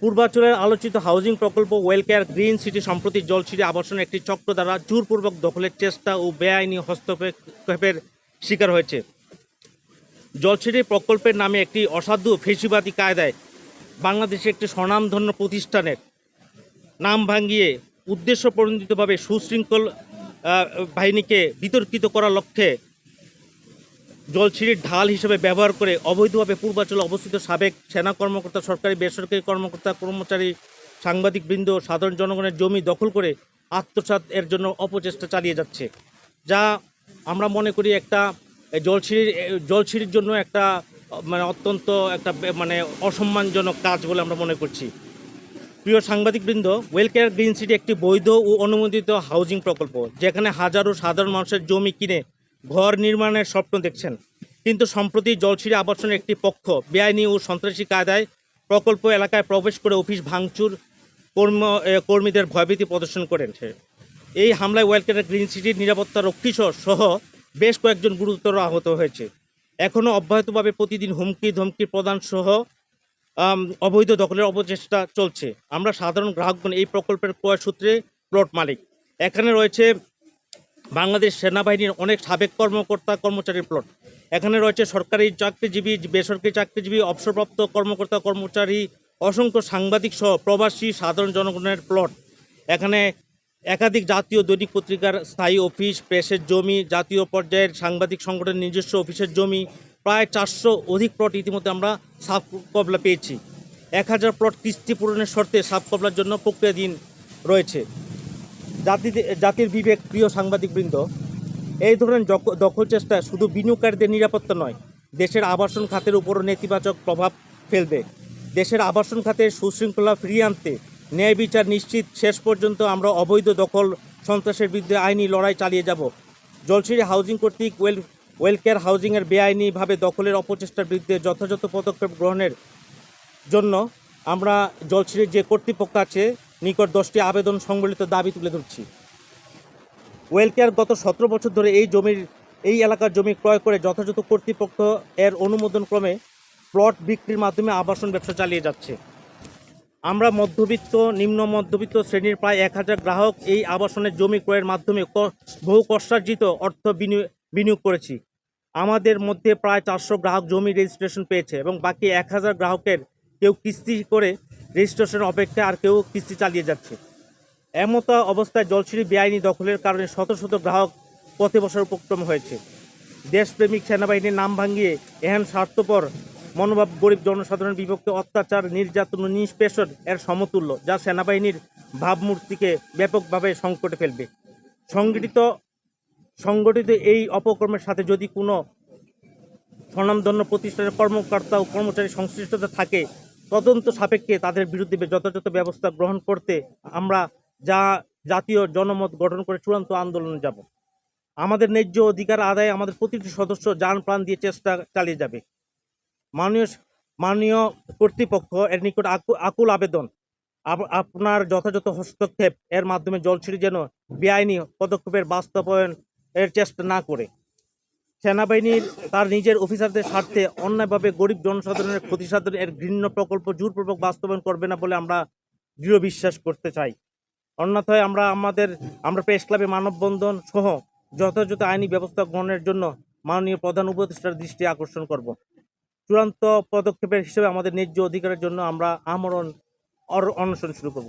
পূর্বাঞ্চলের আলোচিত হাউজিং প্রকল্প ওয়েলকেয়ার গ্রিন সিটি সম্প্রতি জলছিটি আবাসনের একটি চক্র দ্বারা জোরপূর্বক দখলের চেষ্টা ও বেআইনি হস্তক্ষেপের শিকার হয়েছে। জলছিটি প্রকল্পের নামে একটি অসাধু ফেসিবাদী কায়দায় বাংলাদেশে একটি স্বনামধন্য প্রতিষ্ঠানের নাম ভাঙিয়ে উদ্দেশ্য প্রণোদিতভাবে সুশৃঙ্খল বাহিনীকে বিতর্কিত করার লক্ষ্যে জলছিড়ির ঢাল হিসেবে ব্যবহার করে অবৈধভাবে পূর্বাঞ্চলে অবস্থিত সাবেক সেনা কর্মকর্তা, সরকারি বেসরকারি কর্মকর্তা, কর্মচারী, সাংবাদিকবৃন্দ সাধারণ জনগণের জমি দখল করে আত্মসাৎ এর জন্য অপচেষ্টা চালিয়ে যাচ্ছে। যা আমরা মনে করি একটা জলছিড়ির জলছিড়ির জন্য একটা মানে অত্যন্ত একটা মানে অসম্মানজনক কাজ বলে আমরা মনে করছি। প্রিয় সাংবাদিকবৃন্দ ওয়েলকেয়ার গ্রিন সিটি একটি বৈধ ও অনুমোদিত হাউজিং প্রকল্প, যেখানে হাজারো সাধারণ মানুষের জমি কিনে ঘর নির্মাণের স্বপ্ন দেখছেন। কিন্তু সম্প্রতি জলছিরি আবর্ষণের একটি পক্ষ বেআইনি ও সন্ত্রাসী কায়দায় প্রকল্প এলাকায় প্রবেশ করে অফিস ভাঙচুর কর্ম কর্মীদের ভয়ভীতি প্রদর্শন করেন এই হামলায় ওয়েলকেয়ার গ্রিন সিটির নিরাপত্তা রক্ষী সহ বেশ কয়েকজন গুরুতর আহত হয়েছে। এখনও অব্যাহতভাবে প্রতিদিন হুমকি, ধমকি প্রদান সহ অবৈধ দখলের অপচেষ্টা চলছে। আমরা সাধারণ গ্রাহকগণ এই প্রকল্পের ক্রয় সূত্রে প্লট মালিক। এখানে রয়েছে বাংলাদেশ সেনাবাহিনীর অনেক সাবেক কর্মকর্তা কর্মচারীর প্লট। এখানে রয়েছে সরকারি চাকরিজীবী, বেসরকারি চাকরিজীবী, অবসরপ্রাপ্ত কর্মকর্তা, কর্মচারী, অসংখ্য সাংবাদিক সহ প্রবাসী, সাধারণ জনগণের প্লট। এখানে একাধিক জাতীয় দৈনিক পত্রিকার স্থায়ী অফিস, প্রেসের জমি, জাতীয় পর্যায়ের সাংবাদিক সংগঠনের নিজস্ব অফিসের জমি, প্রায় চারশো অধিক প্লট ইতিমধ্যে আমরা সাব কবলা পেয়েছি। এক হাজার প্লট কিস্তি পূরণের শর্তে সাব কবলার জন্য প্রক্রিয়াধীন রয়েছে। জাতি, জাতির বিবেক, প্রিয় সাংবাদিকবৃন্দ, এই ধরনের দখল চেষ্টা শুধু বিনিয়োগকারীদের নিরাপত্তা নয়, দেশের আবাসন খাতের উপরও নেতিবাচক প্রভাব ফেলবে। দেশের আবাসন খাতে সুশৃঙ্খলা ফিরিয়ে আনতে ন্যায় বিচার নিশ্চিত, শেষ পর্যন্ত আমরা অবৈধ দখল সন্ত্রাসের বিরুদ্ধে আইনি লড়াই চালিয়ে যাব। জলছিরি হাউজিং কর্তৃক ওয়েল, ওয়েলকেয়ার হাউজিংয়ের বেআইনিভাবে দখলের অপচেষ্টার বিরুদ্ধে যথাযথ পদক্ষেপ গ্রহণের জন্য আমরা জলছিরির যে কর্তৃপক্ষ আছে নিকট দশটি আবেদন সংবলিত দাবি তুলে ধরছি। ওয়েলকেয়ার গত সতেরো বছর ধরে এই জমির, এই এলাকার জমি ক্রয় করে যথাযথ কর্তৃপক্ষ এর অনুমোদন ক্রমে প্লট বিক্রির মাধ্যমে আবাসন ব্যবসা চালিয়ে যাচ্ছে। আমরা মধ্যবিত্ত, নিম্ন মধ্যবিত্ত শ্রেণির প্রায় এক হাজার গ্রাহক এই আবাসনের জমি ক্রয়ের মাধ্যমে বহু কষ্টার্জিত অর্থ বিনিয়োগ করেছি। আমাদের মধ্যে প্রায় চারশো গ্রাহক জমি রেজিস্ট্রেশন পেয়েছে এবং বাকি এক হাজার গ্রাহকের কেউ কিস্তি করে রেজিস্ট্রেশন অপেক্ষায় আর কেউ কিস্তি চালিয়ে যাচ্ছে। এমতো অবস্থায় জলছিরি বেআইনি দখলের কারণে শত শত গ্রাহক পথে বসার উপক্রম হয়েছে। দেশপ্রেমিক সেনাবাহিনীর নাম ভাঙিয়ে এহেন স্বার্থপর মনোভাব গরিব জনসাধারণের বিপক্ষে অত্যাচার, নির্যাতন নিষ্পেষণ এর সমতুল্য, যা সেনাবাহিনীর ভাবমূর্তিকে ব্যাপকভাবে সংকটে ফেলবে। সংগঠিত সংগঠিত এই অপকর্মের সাথে যদি কোনো স্বনামধন্য প্রতিষ্ঠানের কর্মকর্তা ও কর্মচারী সংশ্লিষ্টতা থাকে তদন্ত সাপেক্ষে তাদের বিরুদ্ধে যথাযথ ব্যবস্থা গ্রহণ করতে আমরা যা জাতীয় জনমত গঠন করে চূড়ান্ত আন্দোলনে যাব। আমাদের ন্যায্য অধিকার আদায়ে আমাদের প্রতিটি সদস্য যান প্রাণ দিয়ে চেষ্টা চালিয়ে যাবে। মাননীয় মাননীয় কর্তৃপক্ষ এর নিকট আকু- আকুল আবেদন। আপ- আপনার যথাযথ হস্তক্ষেপ এর মাধ্যমে জলছিরি যেন বেআইনি পদক্ষেপের বাস্তবায়ন এর চেষ্টা না করে। সেনাবাহিনীর তার নিজের অফিসারদের স্বার্থে অন্যায়ভাবে গরিব জনসাধারণের ক্ষতিসাধন এর ঘৃণ্য প্রকল্প জোরপূর্বক বাস্তবায়ন করবে না বলে আমরা দৃঢ় বিশ্বাস করতে চাই। অন্যথায় আমরা আমাদের, আমরা প্রেস ক্লাবে মানববন্ধন সহ যথাযথ আইনি ব্যবস্থা গ্রহণের জন্য মাননীয় প্রধান উপদেষ্টার দৃষ্টি আকর্ষণ করব। চূড়ান্ত পদক্ষেপের হিসেবে আমাদের ন্যায্য অধিকারের জন্য আমরা আমরণ অনশন শুরু করব।